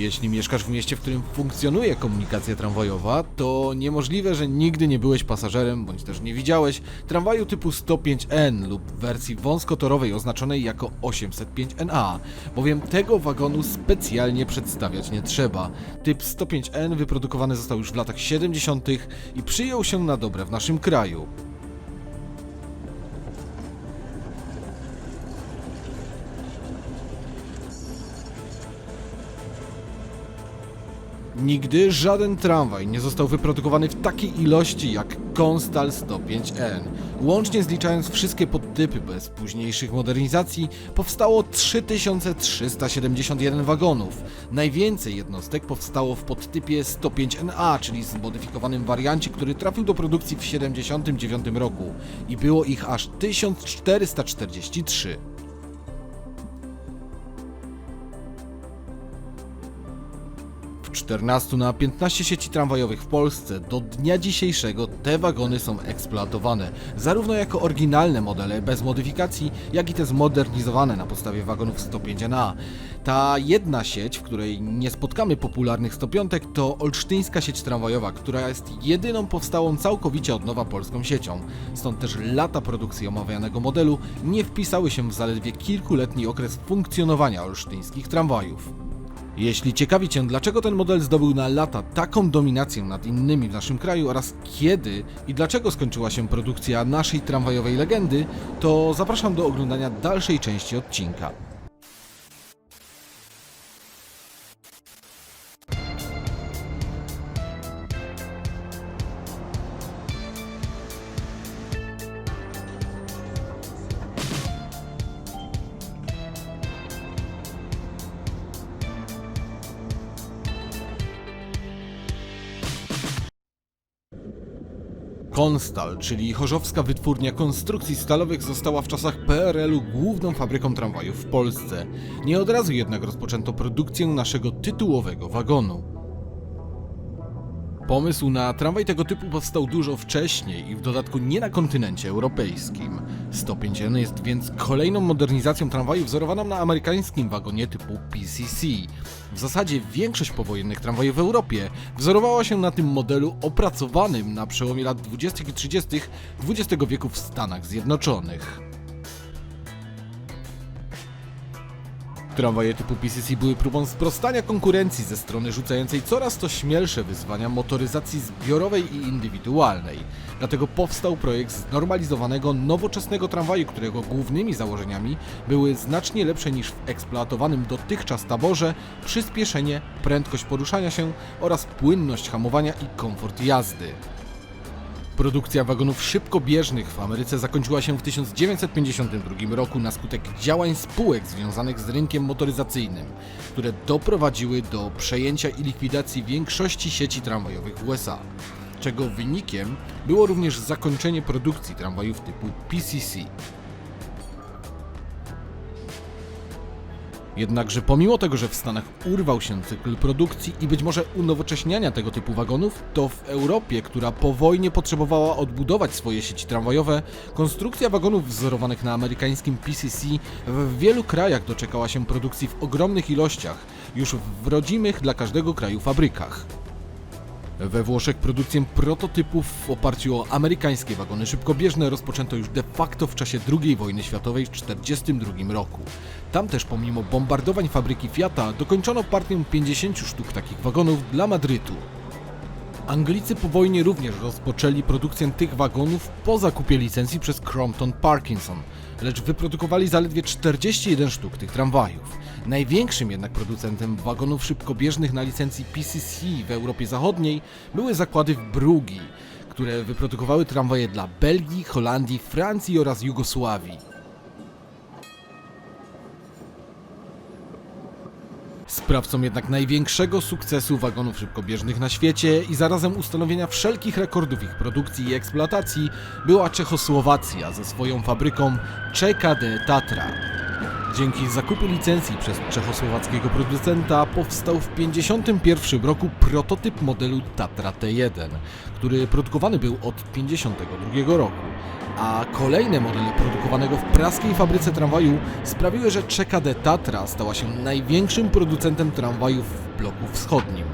Jeśli mieszkasz w mieście, w którym funkcjonuje komunikacja tramwajowa, to niemożliwe, że nigdy nie byłeś pasażerem, bądź też nie widziałeś tramwaju typu 105N lub wersji wąskotorowej oznaczonej jako 805NA, bowiem tego wagonu specjalnie przedstawiać nie trzeba. Typ 105N wyprodukowany został już w latach 70. i przyjął się na dobre w naszym kraju. Nigdy żaden tramwaj nie został wyprodukowany w takiej ilości jak Konstal 105N. Łącznie zliczając wszystkie podtypy bez późniejszych modernizacji, powstało 3371 wagonów. Najwięcej jednostek powstało w podtypie 105NA, czyli zmodyfikowanym wariancie, który trafił do produkcji w 1979 roku i było ich aż 1443. 14 na 15 sieci tramwajowych w Polsce do dnia dzisiejszego te wagony są eksploatowane, zarówno jako oryginalne modele bez modyfikacji, jak i te zmodernizowane na podstawie wagonów 105NA. Ta jedna sieć, w której nie spotkamy popularnych 105, to olsztyńska sieć tramwajowa, która jest jedyną powstałą całkowicie od nowa polską siecią. Stąd też lata produkcji omawianego modelu nie wpisały się w zaledwie kilkuletni okres funkcjonowania olsztyńskich tramwajów. Jeśli ciekawi Cię, dlaczego ten model zdobył na lata taką dominację nad innymi w naszym kraju oraz kiedy i dlaczego skończyła się produkcja naszej tramwajowej legendy, to zapraszam do oglądania dalszej części odcinka. Konstal, czyli Chorzowska Wytwórnia Konstrukcji Stalowych została w czasach PRL-u główną fabryką tramwajów w Polsce. Nie od razu jednak rozpoczęto produkcję naszego tytułowego wagonu. Pomysł na tramwaj tego typu powstał dużo wcześniej i w dodatku nie na kontynencie europejskim. 105N jest więc kolejną modernizacją tramwaju wzorowaną na amerykańskim wagonie typu PCC. W zasadzie większość powojennych tramwajów w Europie wzorowała się na tym modelu opracowanym na przełomie lat 20. i 30. XX wieku w Stanach Zjednoczonych. Tramwaje typu PCC były próbą sprostania konkurencji ze strony rzucającej coraz to śmielsze wyzwania motoryzacji zbiorowej i indywidualnej. Dlatego powstał projekt znormalizowanego, nowoczesnego tramwaju, którego głównymi założeniami były znacznie lepsze niż w eksploatowanym dotychczas taborze przyspieszenie, prędkość poruszania się oraz płynność hamowania i komfort jazdy. Produkcja wagonów szybkobieżnych w Ameryce zakończyła się w 1952 roku na skutek działań spółek związanych z rynkiem motoryzacyjnym, które doprowadziły do przejęcia i likwidacji większości sieci tramwajowych w USA, czego wynikiem było również zakończenie produkcji tramwajów typu PCC. Jednakże pomimo tego, że w Stanach urwał się cykl produkcji i być może unowocześniania tego typu wagonów, to w Europie, która po wojnie potrzebowała odbudować swoje sieci tramwajowe, konstrukcja wagonów wzorowanych na amerykańskim PCC w wielu krajach doczekała się produkcji w ogromnych ilościach, już w rodzimych dla każdego kraju fabrykach. We Włoszech produkcję prototypów w oparciu o amerykańskie wagony szybkobieżne rozpoczęto już de facto w czasie II wojny światowej w 1942 roku. Tam też pomimo bombardowań fabryki Fiata dokończono partię 50 sztuk takich wagonów dla Madrytu. Anglicy po wojnie również rozpoczęli produkcję tych wagonów po zakupie licencji przez Crompton Parkinson, lecz wyprodukowali zaledwie 41 sztuk tych tramwajów. Największym jednak producentem wagonów szybkobieżnych na licencji PCC w Europie Zachodniej były zakłady w Brugi, które wyprodukowały tramwaje dla Belgii, Holandii, Francji oraz Jugosławii. Sprawcą jednak największego sukcesu wagonów szybkobieżnych na świecie i zarazem ustanowienia wszelkich rekordów ich produkcji i eksploatacji była Czechosłowacja ze swoją fabryką CKD Tatra. Dzięki zakupu licencji przez czechosłowackiego producenta powstał w 1951 roku prototyp modelu Tatra T1, który produkowany był od 1952 roku. A kolejne modele produkowanego w praskiej fabryce tramwaju sprawiły, że CZKD Tatra stała się największym producentem tramwajów w bloku wschodnim.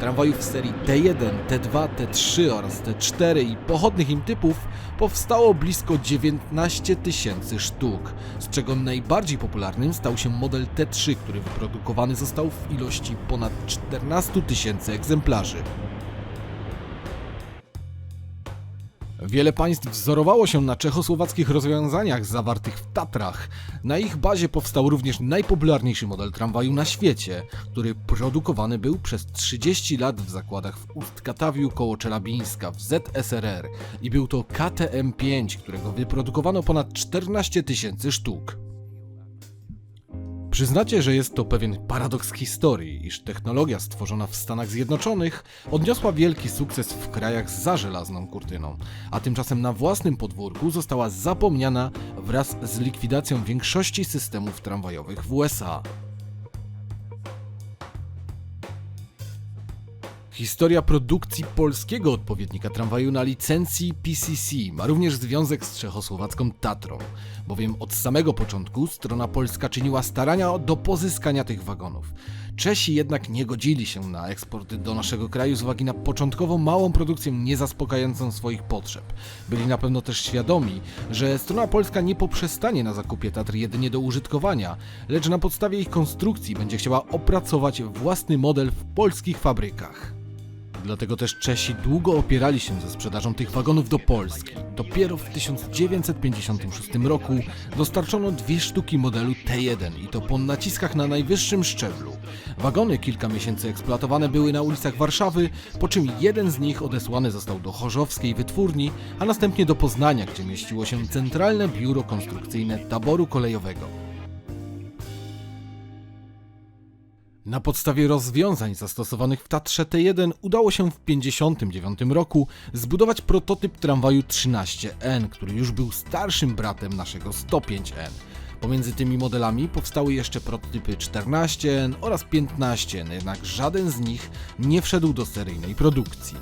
Tramwajów serii T1, T2, T3 oraz T4 i pochodnych im typów powstało blisko 19 tysięcy sztuk, z czego najbardziej popularnym stał się model T3, który wyprodukowany został w ilości ponad 14 tysięcy egzemplarzy. Wiele państw wzorowało się na czechosłowackich rozwiązaniach zawartych w Tatrach. Na ich bazie powstał również najpopularniejszy model tramwaju na świecie, który produkowany był przez 30 lat w zakładach w Ust-Katawiu koło Czelabińska w ZSRR i był to KTM-5, którego wyprodukowano ponad 14 tysięcy sztuk. Przyznacie, że jest to pewien paradoks historii, iż technologia stworzona w Stanach Zjednoczonych odniosła wielki sukces w krajach za żelazną kurtyną, a tymczasem na własnym podwórku została zapomniana wraz z likwidacją większości systemów tramwajowych w USA. Historia produkcji polskiego odpowiednika tramwaju na licencji PCC ma również związek z czechosłowacką Tatrą, bowiem od samego początku strona polska czyniła starania do pozyskania tych wagonów. Czesi jednak nie godzili się na eksport do naszego kraju z uwagi na początkowo małą produkcję niezaspokajającą swoich potrzeb. Byli na pewno też świadomi, że strona polska nie poprzestanie na zakupie Tatr jedynie do użytkowania, lecz na podstawie ich konstrukcji będzie chciała opracować własny model w polskich fabrykach. Dlatego też Czesi długo opierali się ze sprzedażą tych wagonów do Polski. Dopiero w 1956 roku dostarczono dwie sztuki modelu T1 i to po naciskach na najwyższym szczeblu. Wagony kilka miesięcy eksploatowane były na ulicach Warszawy, po czym jeden z nich odesłany został do Chorzowskiej wytwórni, a następnie do Poznania, gdzie mieściło się Centralne Biuro Konstrukcyjne Taboru Kolejowego. Na podstawie rozwiązań zastosowanych w Tatrze T1 udało się w 1959 roku zbudować prototyp tramwaju 13N, który już był starszym bratem naszego 105N. Pomiędzy tymi modelami powstały jeszcze prototypy 14N oraz 15N, jednak żaden z nich nie wszedł do seryjnej produkcji.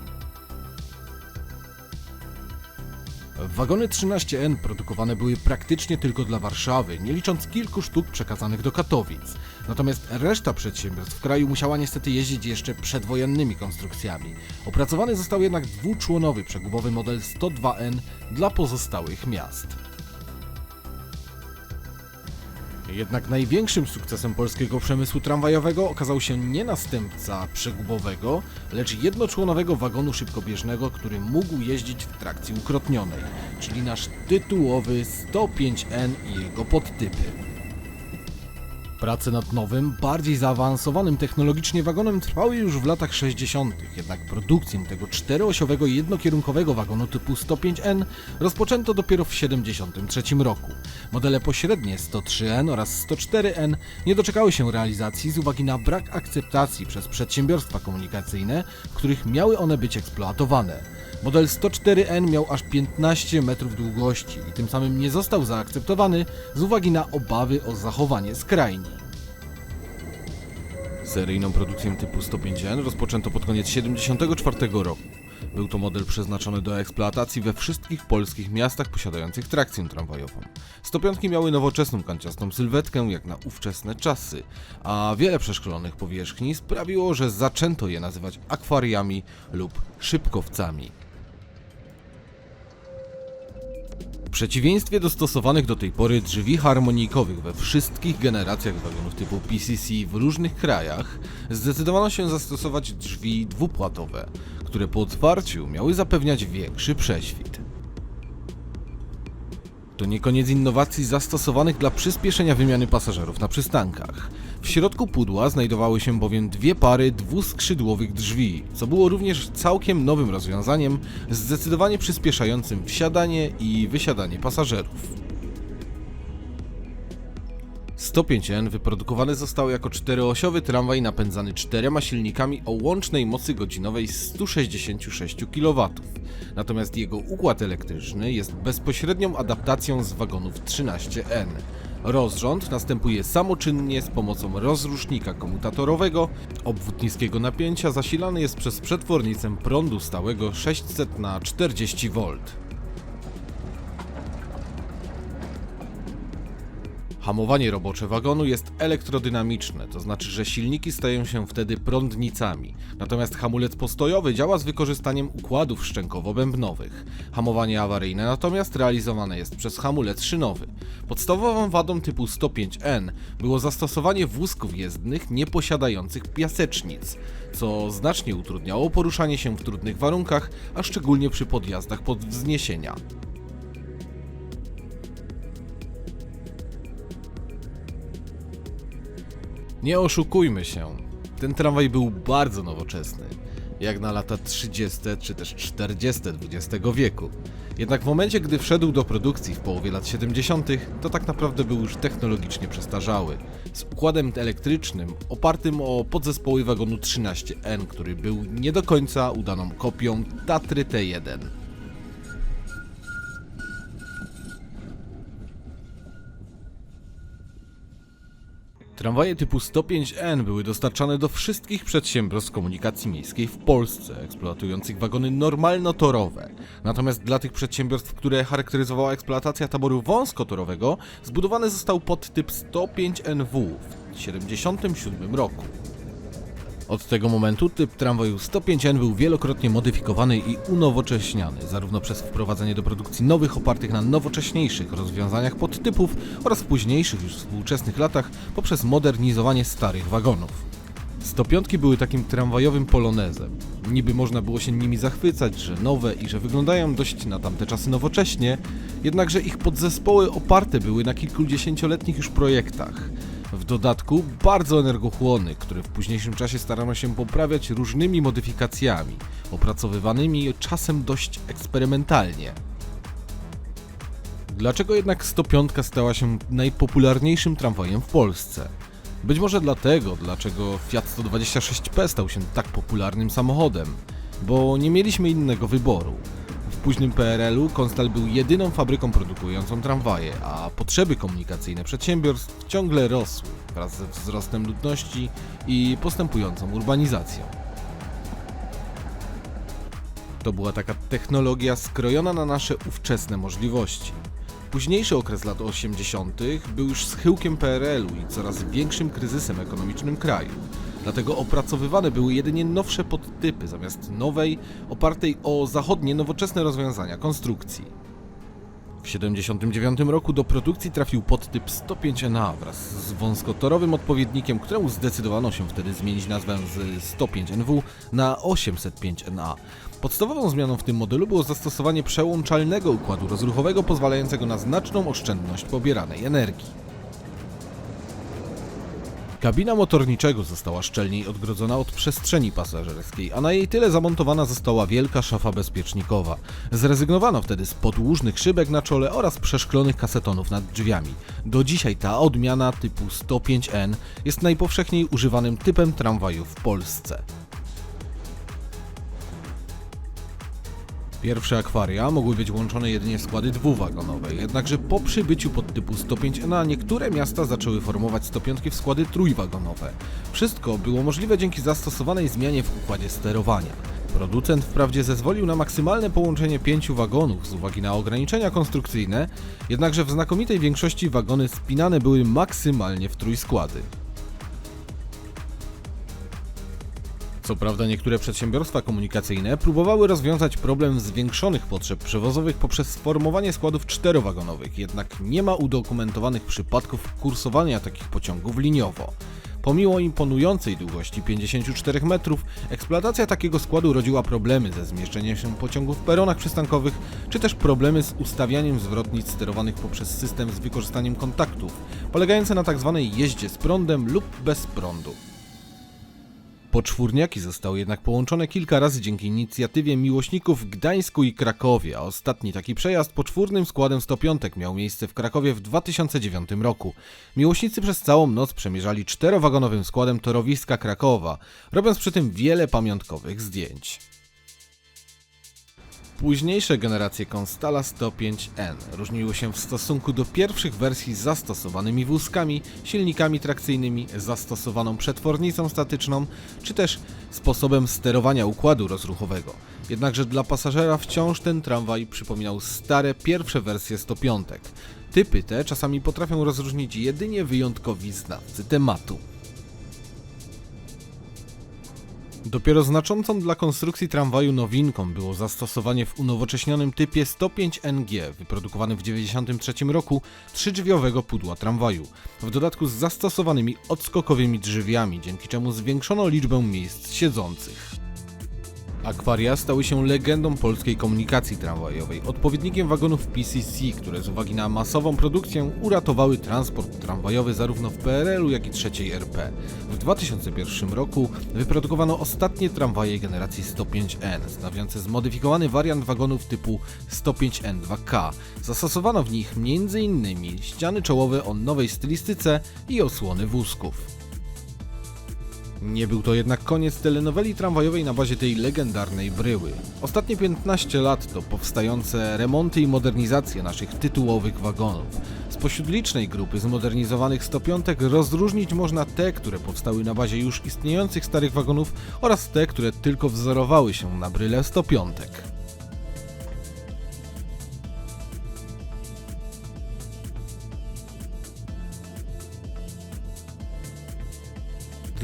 Wagony 13N produkowane były praktycznie tylko dla Warszawy, nie licząc kilku sztuk przekazanych do Katowic. Natomiast reszta przedsiębiorstw w kraju musiała niestety jeździć jeszcze przedwojennymi konstrukcjami. Opracowany został jednak dwuczłonowy przegubowy model 102N dla pozostałych miast. Jednak największym sukcesem polskiego przemysłu tramwajowego okazał się nie następca przegubowego, lecz jednoczłonowego wagonu szybkobieżnego, który mógł jeździć w trakcji ukrotnionej, czyli nasz tytułowy 105N i jego podtypy. Prace nad nowym, bardziej zaawansowanym technologicznie wagonem trwały już w latach 60., jednak produkcję tego czteroosiowego jednokierunkowego wagonu typu 105N rozpoczęto dopiero w 1973 roku. Modele pośrednie 103N oraz 104N nie doczekały się realizacji z uwagi na brak akceptacji przez przedsiębiorstwa komunikacyjne, w których miały one być eksploatowane. Model 104N miał aż 15 metrów długości i tym samym nie został zaakceptowany z uwagi na obawy o zachowanie skrajni. Seryjną produkcję typu 105N rozpoczęto pod koniec 1974 roku. Był to model przeznaczony do eksploatacji we wszystkich polskich miastach posiadających trakcję tramwajową. 105 miały nowoczesną kanciastą sylwetkę jak na ówczesne czasy, a wiele przeszkolonych powierzchni sprawiło, że zaczęto je nazywać akwariami lub szybkowcami. Przeciwieństwie do stosowanych do tej pory drzwi harmonijkowych we wszystkich generacjach wagonów typu PCC w różnych krajach, zdecydowano się zastosować drzwi dwupłatowe, które po otwarciu miały zapewniać większy prześwit. To nie koniec innowacji zastosowanych dla przyspieszenia wymiany pasażerów na przystankach. W środku pudła znajdowały się bowiem dwie pary dwuskrzydłowych drzwi, co było również całkiem nowym rozwiązaniem, zdecydowanie przyspieszającym wsiadanie i wysiadanie pasażerów. 105N wyprodukowany został jako czteroosiowy tramwaj napędzany czterema silnikami o łącznej mocy godzinowej 166 kW. Natomiast jego układ elektryczny jest bezpośrednią adaptacją z wagonów 13N. Rozrząd następuje samoczynnie z pomocą rozrusznika komutatorowego. Obwód niskiego napięcia zasilany jest przez przetwornicę prądu stałego 600 na 40 V. Hamowanie robocze wagonu jest elektrodynamiczne, to znaczy, że silniki stają się wtedy prądnicami. Natomiast hamulec postojowy działa z wykorzystaniem układów szczękowo-bębnowych. Hamowanie awaryjne natomiast realizowane jest przez hamulec szynowy. Podstawową wadą typu 105N było zastosowanie wózków jezdnych nieposiadających piasecznic, co znacznie utrudniało poruszanie się w trudnych warunkach, a szczególnie przy podjazdach pod wzniesienia. Nie oszukujmy się, ten tramwaj był bardzo nowoczesny, jak na lata 30. czy też 40. XX wieku. Jednak w momencie, gdy wszedł do produkcji w połowie lat 70., to tak naprawdę był już technologicznie przestarzały, z układem elektrycznym opartym o podzespoły wagonu 13N, który był nie do końca udaną kopią Tatry T1. Tramwaje typu 105N były dostarczane do wszystkich przedsiębiorstw komunikacji miejskiej w Polsce, eksploatujących wagony normalnotorowe. Natomiast dla tych przedsiębiorstw, które charakteryzowała eksploatacja taboru wąskotorowego, zbudowany został podtyp 105NW w 1977 roku. Od tego momentu typ tramwaju 105N był wielokrotnie modyfikowany i unowocześniany, zarówno przez wprowadzenie do produkcji nowych opartych na nowocześniejszych rozwiązaniach podtypów oraz w późniejszych już współczesnych latach poprzez modernizowanie starych wagonów. 105 były takim tramwajowym polonezem. Niby można było się nimi zachwycać, że nowe i że wyglądają dość na tamte czasy nowocześnie, jednakże ich podzespoły oparte były na kilkudziesięcioletnich już projektach. W dodatku bardzo energochłonny, który w późniejszym czasie starano się poprawiać różnymi modyfikacjami, opracowywanymi czasem dość eksperymentalnie. Dlaczego jednak 105 stała się najpopularniejszym tramwajem w Polsce? Być może dlatego, dlaczego Fiat 126P stał się tak popularnym samochodem, bo nie mieliśmy innego wyboru. Późnym PRL-u Konstal był jedyną fabryką produkującą tramwaje, a potrzeby komunikacyjne przedsiębiorstw ciągle rosły wraz ze wzrostem ludności i postępującą urbanizacją. To była taka technologia skrojona na nasze ówczesne możliwości. Późniejszy okres lat 80. był już schyłkiem PRL-u i coraz większym kryzysem ekonomicznym kraju. Dlatego opracowywane były jedynie nowsze podtypy zamiast nowej, opartej o zachodnie nowoczesne rozwiązania konstrukcji. W 79 roku do produkcji trafił podtyp 105NA wraz z wąskotorowym odpowiednikiem, któremu zdecydowano się wtedy zmienić nazwę z 105NW na 805NA. Podstawową zmianą w tym modelu było zastosowanie przełączalnego układu rozruchowego pozwalającego na znaczną oszczędność pobieranej energii. Kabina motorniczego została szczelniej odgrodzona od przestrzeni pasażerskiej, a na jej tyle zamontowana została wielka szafa bezpiecznikowa. Zrezygnowano wtedy z podłużnych szybek na czole oraz przeszklonych kasetonów nad drzwiami. Do dzisiaj ta odmiana typu 105N jest najpowszechniej używanym typem tramwaju w Polsce. Pierwsze akwaria mogły być łączone jedynie w składy dwuwagonowe, jednakże po przybyciu podtypu 105NA niektóre miasta zaczęły formować 105 w składy trójwagonowe. Wszystko było możliwe dzięki zastosowanej zmianie w układzie sterowania. Producent wprawdzie zezwolił na maksymalne połączenie pięciu wagonów z uwagi na ograniczenia konstrukcyjne, jednakże w znakomitej większości wagony spinane były maksymalnie w trójskłady. Co prawda niektóre przedsiębiorstwa komunikacyjne próbowały rozwiązać problem zwiększonych potrzeb przewozowych poprzez sformowanie składów czterowagonowych, jednak nie ma udokumentowanych przypadków kursowania takich pociągów liniowo. Pomimo imponującej długości 54 metrów, eksploatacja takiego składu rodziła problemy ze zmieszczeniem się pociągów w peronach przystankowych, czy też problemy z ustawianiem zwrotnic sterowanych poprzez system z wykorzystaniem kontaktów, polegające na tzw. jeździe z prądem lub bez prądu. Poczwórniaki zostały jednak połączone kilka razy dzięki inicjatywie miłośników w Gdańsku i Krakowie, a ostatni taki przejazd poczwórnym składem 105 miał miejsce w Krakowie w 2009 roku. Miłośnicy przez całą noc przemierzali czterowagonowym składem torowiska Krakowa, robiąc przy tym wiele pamiątkowych zdjęć. Późniejsze generacje Constala 105N różniły się w stosunku do pierwszych wersji zastosowanymi wózkami, silnikami trakcyjnymi, zastosowaną przetwornicą statyczną, czy też sposobem sterowania układu rozruchowego. Jednakże dla pasażera wciąż ten tramwaj przypominał stare pierwsze wersje 105. Typy te czasami potrafią rozróżnić jedynie wyjątkowi znawcy tematu. Dopiero znaczącą dla konstrukcji tramwaju nowinką było zastosowanie w unowocześnionym typie 105NG, wyprodukowanym w 1993 roku, trzydrzwiowego pudła tramwaju, w dodatku z zastosowanymi odskokowymi drzwiami, dzięki czemu zwiększono liczbę miejsc siedzących. Akwaria stały się legendą polskiej komunikacji tramwajowej, odpowiednikiem wagonów PCC, które z uwagi na masową produkcję uratowały transport tramwajowy zarówno w PRL-u, jak i III RP. W 2001 roku wyprodukowano ostatnie tramwaje generacji 105N, stanowiące zmodyfikowany wariant wagonów typu 105N2K. Zastosowano w nich m.in. ściany czołowe o nowej stylistyce i osłony wózków. Nie był to jednak koniec telenoweli tramwajowej na bazie tej legendarnej bryły. Ostatnie 15 lat to powstające remonty i modernizacje naszych tytułowych wagonów. Spośród licznej grupy zmodernizowanych 105 rozróżnić można te, które powstały na bazie już istniejących starych wagonów oraz te, które tylko wzorowały się na bryle 105.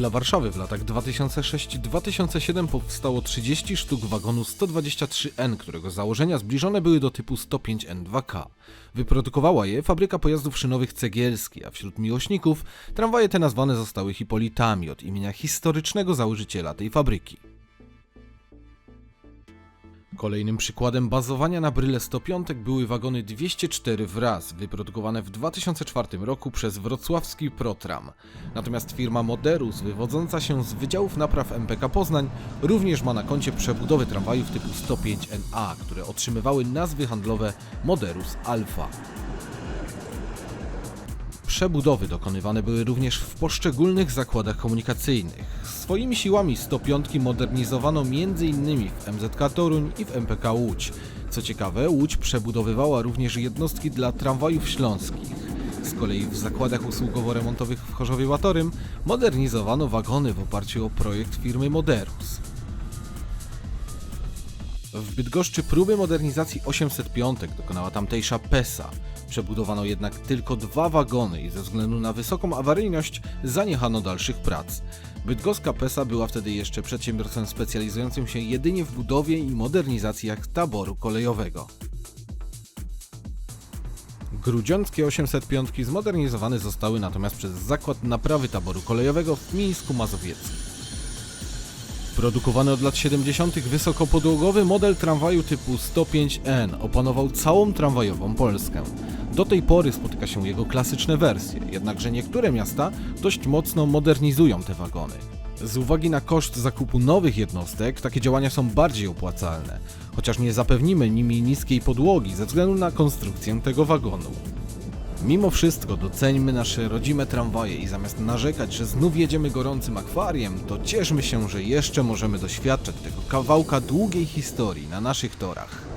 Dla Warszawy w latach 2006-2007 powstało 30 sztuk wagonu 123N, którego założenia zbliżone były do typu 105N2K. Wyprodukowała je fabryka pojazdów szynowych Cegielski, a wśród miłośników tramwaje te nazwane zostały Hipolitami od imienia historycznego założyciela tej fabryki. Kolejnym przykładem bazowania na bryle 105 były wagony 204 wraz, wyprodukowane w 2004 roku przez wrocławski Protram. Natomiast firma Moderus, wywodząca się z Wydziałów Napraw MPK Poznań, również ma na koncie przebudowy tramwajów typu 105NA, które otrzymywały nazwy handlowe Moderus Alpha. Przebudowy dokonywane były również w poszczególnych zakładach komunikacyjnych. Swoimi siłami 105 modernizowano m.in. w MZK Toruń i w MPK Łódź. Co ciekawe, Łódź przebudowywała również jednostki dla tramwajów śląskich. Z kolei w zakładach usługowo-remontowych w Chorzowie Łatorym modernizowano wagony w oparciu o projekt firmy Moderus. W Bydgoszczy próby modernizacji 805 dokonała tamtejsza PESA. Przebudowano jednak tylko dwa wagony i ze względu na wysoką awaryjność zaniechano dalszych prac. Bydgoska PESA była wtedy jeszcze przedsiębiorstwem specjalizującym się jedynie w budowie i modernizacjach taboru kolejowego. Grudziąckie 805 zmodernizowane zostały natomiast przez Zakład Naprawy Taboru Kolejowego w Mińsku Mazowieckim. Produkowany od lat 70. wysokopodłogowy model tramwaju typu 105N opanował całą tramwajową Polskę. Do tej pory spotyka się jego klasyczne wersje, jednakże niektóre miasta dość mocno modernizują te wagony. Z uwagi na koszt zakupu nowych jednostek, takie działania są bardziej opłacalne, chociaż nie zapewnimy nimi niskiej podłogi ze względu na konstrukcję tego wagonu. Mimo wszystko doceńmy nasze rodzime tramwaje i zamiast narzekać, że znów jedziemy gorącym akwariem, to cieszmy się, że jeszcze możemy doświadczać tego kawałka długiej historii na naszych torach.